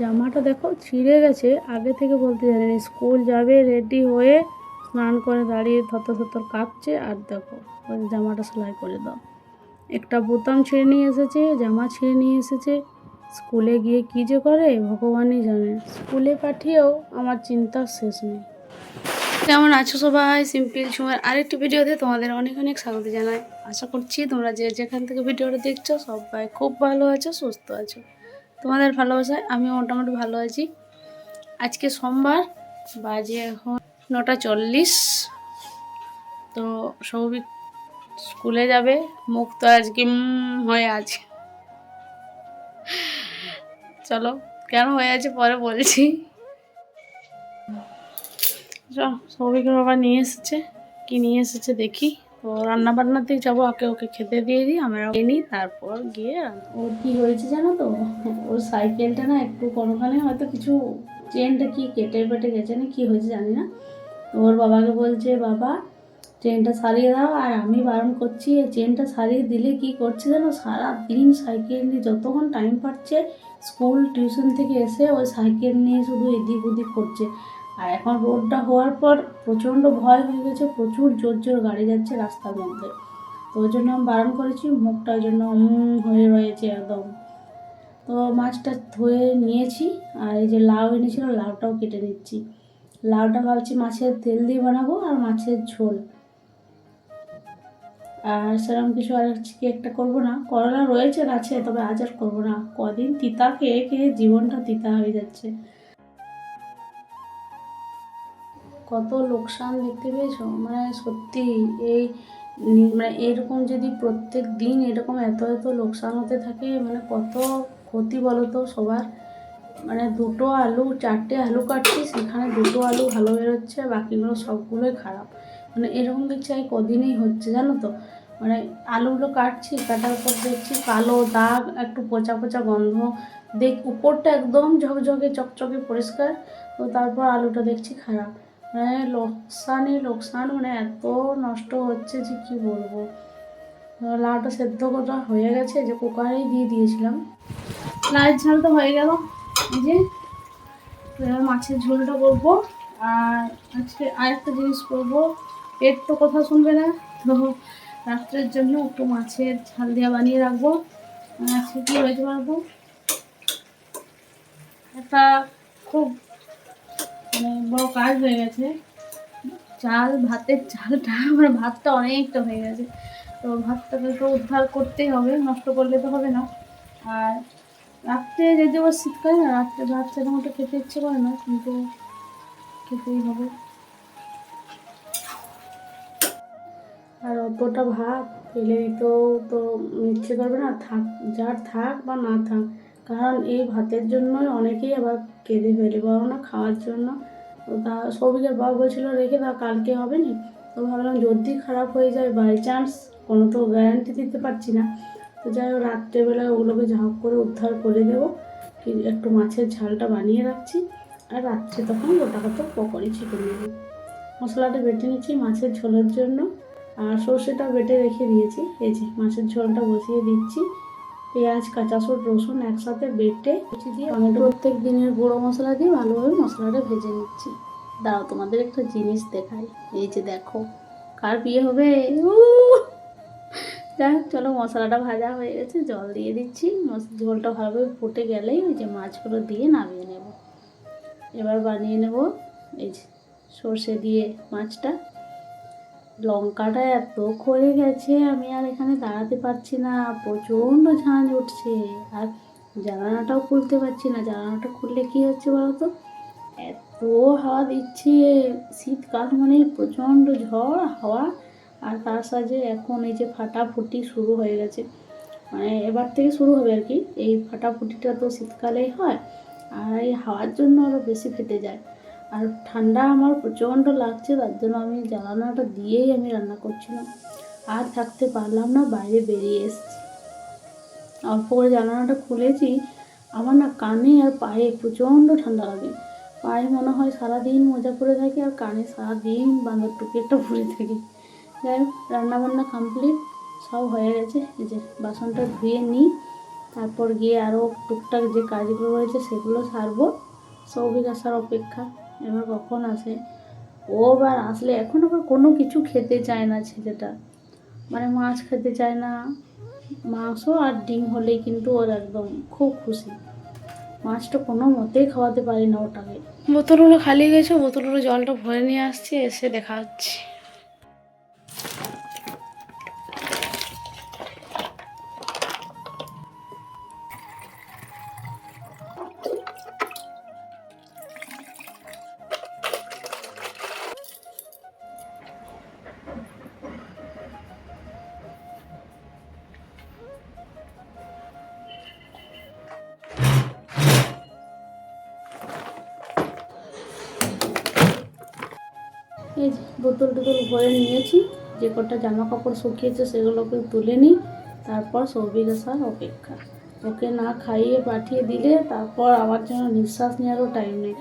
জামাটা দেখো ছিঁড়ে গেছে, আগে থেকে বলতে জানেন। স্কুল যাবে রেডি হয়ে স্নান করে দাঁড়িয়ে থতর থতর কাঁপছে, আর দেখো ওই জামাটা সেলাই করে দাও। একটা বোতাম ছিঁড়ে নিয়ে এসেছে, জামা ছিঁড়ে নিয়ে এসেছে। স্কুলে গিয়ে কী যে করে, ভগবানই জানে। স্কুলে পাঠিয়েও আমার চিন্তার শেষ নেই। কেমন আছো সবাই? সিম্পল সময়ের আরেকটি ভিডিওতে তোমাদের অনেক অনেক স্বাগত জানাই। আশা করছি তোমরা যে যেখান থেকে ভিডিওটা দেখছ সবাই খুব ভালো আছো, সুস্থ আছো। তোমাদের ভালোবাসায় আমিও মোটামুটি ভালো আছি। আজকে সোমবার, বাজে এখন নটা চল্লিশ। তো সৌভিক স্কুলে যাবে, মুখ তো আজকে হয়ে আছে। চলো, কেন হয়ে আছে পরে বলছি। সৌভিকের বাবা নিয়ে এসেছে, কি নিয়ে এসেছে দেখি। তো রান্না বান্নাতেই যাব, ওকে ওকে খেতে দিয়ে দিই, আমরা নিই, তারপর গিয়ে ওর কি হয়েছে জানো তো? ওর সাইকেলটা না একটু কোনোখানে হয়তো কিছু চেনটা কি কেটে পেটে গেছে না কি হয়েছে জানি না। ওর বাবাকে বলছে, বাবা, চেনটা সারিয়ে দাও, আর আমি বারণ করছি চেনটা সারিয়ে দিলে কি করছে জানো? সারা দিন সাইকেল নিয়ে যতক্ষণ টাইম পাচ্ছে, স্কুল টিউশন থেকে এসে ওই সাইকেল নিয়ে শুধু এদিক ওদিক করছে। আর এখন রোডটা হওয়ার পর প্রচণ্ড ভয় হয়ে গেছে, প্রচুর জোর জোর গাড়ি যাচ্ছে রাস্তার মধ্যে। তো ওই জন্য আমি বারণ করেছি, মুখটা ওই জন্য হয়ে রয়েছে একদম। তো মাছটা ধুয়ে নিয়েছি, আর এই যে লাউ এনেছিল লাউটাও কেটে নিচ্ছি। লাউটা ভাবছি মাছের তেল দিয়ে বানাবো আর মাছের ঝোল। আর সেরকম কিছু আর আজকে একটা করব না, করলা রয়েছে আছে তবে আজ আর করব না। কদিন তিতা খেয়ে খেয়ে জীবনটা তিতা হয়ে যাচ্ছে। কত লোকসান দেখতে পেয়েছ? মানে সত্যি এই মানে এরকম যদি প্রত্যেক দিন এরকম এত এত লোকসান হতে থাকে মানে কত ক্ষতি বলো তো সবার? মানে দুটো আলু, চারটে আলু কাটছি সেখানে দুটো আলু ভালো বেরোচ্ছে আর বাকিগুলো সবগুলোই খারাপ। মানে এরকম দেখছি এই কদিনেই হচ্ছে, জানো তো? মানে আলুগুলো কাটছি, কাটার পর দেখছি কালো দাগ, একটু পচা পচা গন্ধ। দেখ, উপরটা একদম ঝকঝকে, চকচকে পরিষ্কার, তো তারপর আলুটা দেখছি খারাপ। মানে লোকসানই, লোকসান মানে এত নষ্ট হচ্ছে যে কি বলব? লাউটা সেদ্ধ করা হয়ে গেছে যে কুকারেই দিয়ে দিয়েছিলাম। লাউয়ের ঝাল তো হয়ে গেল। এই যে মাছের ঝোলটা করব। আর আজকে আরেকটা জিনিস করব। পেট তো কথা শুনবে না, তো রাত্রের জন্য একটু মাছের ঝাল দেওয়া বানিয়ে রাখব। আজকে কী হয়েছে পারব একটা খুব বড় কাজ হয়ে গেছে। চাল, ভাতের চালটা মানে ভাতটা অনেকটা হয়ে গেছে। তো ভাতটাকে তো উদ্ধার করতেই হবে, নষ্ট করলে তো হবে না। আর রাত্রে যদি আবার শীতকালে না রাত্রে ভাত সেরকম একটা খেতে ইচ্ছে করে না, কিন্তু খেতেই হবে। আর অতটা ভাত ফেলে দিতেও তো ইচ্ছে করবে না, থাক, যার থাক বা না থাক। কারণ এই ভাতের জন্যই অনেকেই আবার কেঁদে ফেলে বলো না খাওয়ার জন্য। তা সৌভিকের বাবা বলছিল, রেখে দাও, কালকে হবে নি? তো ভাবলাম, যদি খারাপ হয়ে যায় বাই চান্স কোনো তো গ্যারান্টি দিতে পারছি না। তো যাই হোক, রাত্রেবেলায় ওগুলোকে ঝাঁপ করে উদ্ধার করে দেবো। একটু মাছের ঝালটা বানিয়ে রাখছি। আর রাত্রে তখন গোটা কত পকোড়ি চিকেন নেব মশলাটা বেটে নিচ্ছি মাছের ঝোলের জন্য। আর সর্ষেটা বেটে রেখে দিয়েছি। এই যে, মাছের ঝোলটা বসিয়ে দিচ্ছি। পেঁয়াজ, কাঁচা সর, রসুন একসাথে বেটে দিয়ে টমেটো প্রত্যেক দিনের গুঁড়ো মশলা দিয়ে ভালোভাবে মশলাটা ভেজে নিচ্ছি। দাঁড়াও, তোমাদের একটা জিনিস দেখাই। এই যে দেখো, কার বিয়ে হবে! যাই হোক, চলো মশলাটা ভাজা হয়ে গেছে, জল দিয়ে দিচ্ছি। ঝোলটা ভালোভাবে ফুটে গেলেই ওই যে মাছগুলো দিয়ে নামিয়ে নেব। এবার বানিয়ে নেব এই যে সর্ষে দিয়ে মাছটা। লঙ্কাটা এত ক্ষয়ে গেছে, আমি আর এখানে দাঁড়াতে পারছি না। প্রচণ্ড ঝাঁঝ উঠছে। আর জানালাটাও খুলতে পারছি না। জানালাটা খুললে কি হচ্ছে বলো তো এত হাওয়া দিচ্ছে। শীতকাল মানে প্রচণ্ড ঝড়, হাওয়া। আর তার সাথে এখন এই যে ফাটাফুটি শুরু হয়ে গেছে। মানে এবার থেকে শুরু হবে আর কি। এই ফাটাফুটিটা তো শীতকালেই হয়। আর এই হাওয়ার জন্য আরও বেশি ফেটে যায়। আর ঠান্ডা আমার প্রচণ্ড লাগছে, তার জন্য আমি জ্বালানাটা দিয়েই আমি রান্না করছিলাম। আর থাকতে পারলাম না, বাইরে বেরিয়ে এসেছি। অল্প করে জানালাটা খুলেছি, আমার না কানে আর পায়ে প্রচণ্ড ঠান্ডা লাগে। পায়ে মনে হয় সারাদিন মজা করে থাকি আর কানে সারাদিন বাঁদর টুপি একটা ভরে থাকি। যাই হোক, রান্নাবান্না কমপ্লিট সব হয়ে গেছে। এই যে বাসনটা ধুয়ে নিই, তারপর গিয়ে আরও টুকটাক যে কাজগুলো রয়েছে সেগুলো সারবো। সৌভিক আসার অপেক্ষা। এবার কখন আসে? ও আবার আসলে এখন আবার কোনো কিছু খেতে চায় না ছেলেটা। মানে মাছ খেতে চায় না। মাংস আর ডিম হলেই কিন্তু ওর একদম খুব খুশি। মাছটা কোনো মতেই খাওয়াতে পারি না ওটাকে। বোতলগুলো খালি গেছে, বোতলগুলো জলটা ভরে নিয়ে আসছি, এসে দেখা এই বোতল টোতল ভরে নিয়েছি, যে কটা জামা কাপড় শুকিয়েছে সেগুলোকে তুলে নিই, তারপর সৌভিক আসার অপেক্ষা। ওকে না খাইয়ে পাঠিয়ে দিলে তারপর আমার জন্য নিঃশ্বাস নেওয়ারও টাইম নেই।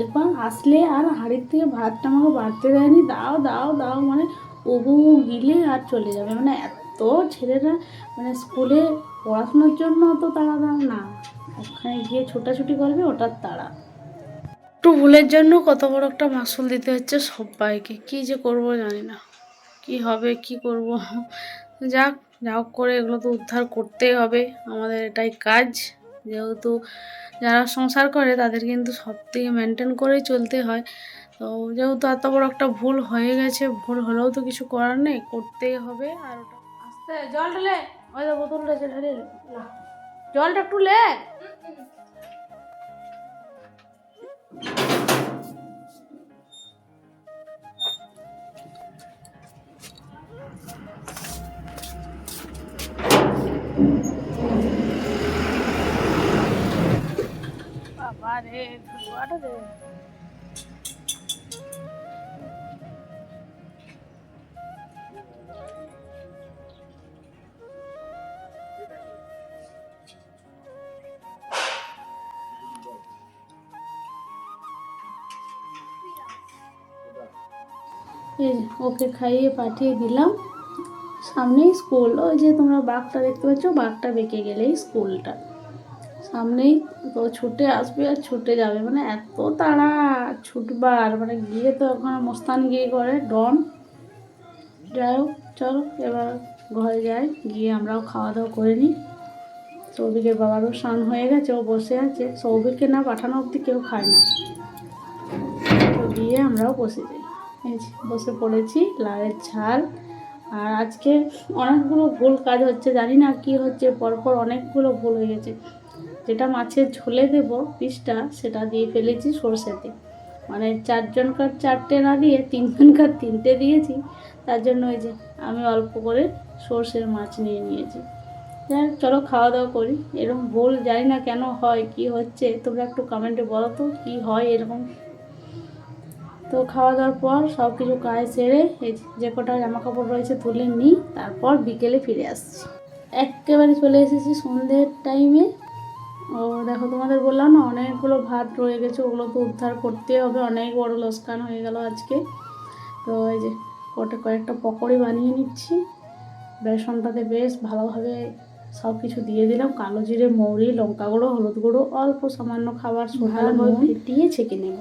একবার আসলে আর হাঁড়ির থেকে ভাতটা আমাকে বাড়তে দেয়নি, দাও দাও দাও মানে ওগু গিলে আর চলে যাবে। মানে এত ছেলেরা মানে স্কুলে পড়াশোনার জন্য অত তাড়া দাও না। ওখানে গিয়ে ছোটাছুটি করবে, ওটার তাড়া। একটু ভুলের জন্য কত বড় একটা মাসুল দিতে হচ্ছে সবাইকে। কি যে করব জানি না। কি হবে, কি করব? যাক যা করে এগুলো তো উদ্ধার করতেই হবে। আমাদের এটাই কাজ। যেহেতু যারা সংসার করে, তাদের কিন্তু সব থেকে মেনটেন করেই চলতে হয়। তো যেহেতু এত বড় একটা ভুল হয়ে গেছে, ভুল হলেও তো কিছু করার নেই, করতেই হবে। আর আস্তে জল ঢেলে ওই বোতলটা জলটা একটু লে। এই ওকে খাইয়ে পাঠিয়ে দিলাম। সামনেই স্কুল, ওই যে তোমরা বাঘটা দেখতে পাচ্ছ, বাঘটা বেঁকে গেলেই স্কুলটা। সামনেই তো ছুটে আসবে আর ছুটে যাবে। মানে এত তাড়া, ছুটবার। মানে গিয়ে তো ওখানে মস্তান গিয়ে করে, ডন। যাই হোক, চলো, এবার ঘরে যাই। গিয়ে আমরাও খাওয়া দাওয়া করে নিই। সৌভিকের বাবারও স্নান হয়ে গেছে, ও বসে আছে। সৌভিককে না পাঠানো অবধি কেউ খায় না। তো গিয়ে আমরাও বসে যাই। বসে পড়েছি লালের ঝাল। আর আজকে অনেকগুলো ভুল কাজ হচ্ছে, জানি না কি হচ্ছে, পরপর অনেকগুলো ভুল হয়ে গেছে। যেটা মাছের ঝোলে দেব পিসটা, সেটা দিয়ে ফেলেছি সরষেতে। মানে চারজনকার চারটে না দিয়ে, তিনজনকার তিনটে দিয়েছি। তার জন্য ওই যে আমি অল্প করে সর্ষের মাছ নিয়ে নিয়েছি। যাই চলো খাওয়া দাওয়া করি। এরকম ভুল জানি না কেন হয়, কি হচ্ছে, তোমরা একটু কমেন্টে বলো তো, কী হয় এরকম। তো খাওয়া দাওয়ার পর সব কিছু কাজ সেরে যে কটা জামা কাপড় রয়েছে তুলে নিই, তারপর বিকেলে ফিরে আসছি। একেবারে চলে এসেছি সন্ধ্যের টাইমে ও দেখো তোমাদের বললাম না অনেকগুলো ভাত রয়ে গেছে ওগুলো তো উদ্ধার করতে হবে অনেক বড় লোসকান হয়ে গেল আজকে। তো এই যে কটা কয়েকটা পকোড়ি বানিয়ে নিচ্ছি। বেসনটাতে বেশ ভালোভাবে সব কিছু দিয়ে দিলাম কালো জিরে মৌরি লঙ্কা গুঁড়ো হলুদ গুঁড়ো অল্প সামান্য খাবার ফেটিয়ে ছেঁকে নেব?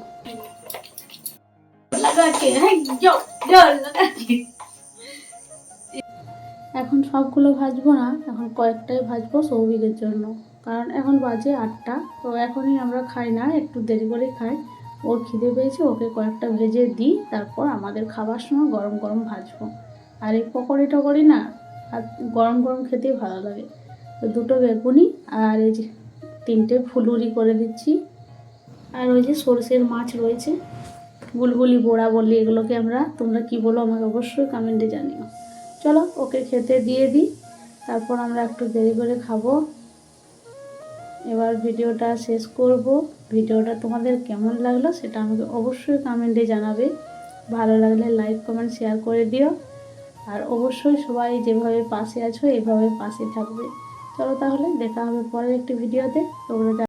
এখন সবগুলো ভাজবো না এখন কয়েকটাই ভাজবো সৌভিকের জন্য। কারণ এখন বাজে আটটা, তো এখনই আমরা খাই না, একটু দেরি করে খাই। ওর খিদে পেয়েছে, ওকে কয়েকটা ভেজে দিই, তারপর আমাদের খাবার সময় গরম গরম ভাজবো। আর এই পকোড়ি টকোড়ি না, আর গরম গরম খেতেই ভালো লাগে। তো দুটো বেগুনি আর এই যে তিনটে ফুলুরি করে দিচ্ছি। আর ওই যে সরষের মাছ রয়েছে, বুলবুলি, বোড়া, বলি, এগুলোকে আমরা, তোমরা কি বলো আমাকে অবশ্যই কমেন্টে জানিও। চলো, ওকে খেতে দিয়ে দিই, তারপর আমরা একটু দেরি করে খাব। এবার ভিডিওটা শেষ করব। ভিডিওটা তোমাদের কেমন লাগল সেটা আমাকে অবশ্যই কমেন্টে জানাবে। ভালো লাগলে লাইক কমেন্ট শেয়ার করে দিও। আর অবশ্যই সবাই যেভাবে পাশে আছো, এভাবে পাশে থাকবে। চলো তাহলে, দেখা হবে পরের একটি ভিডিওতে। তোমরা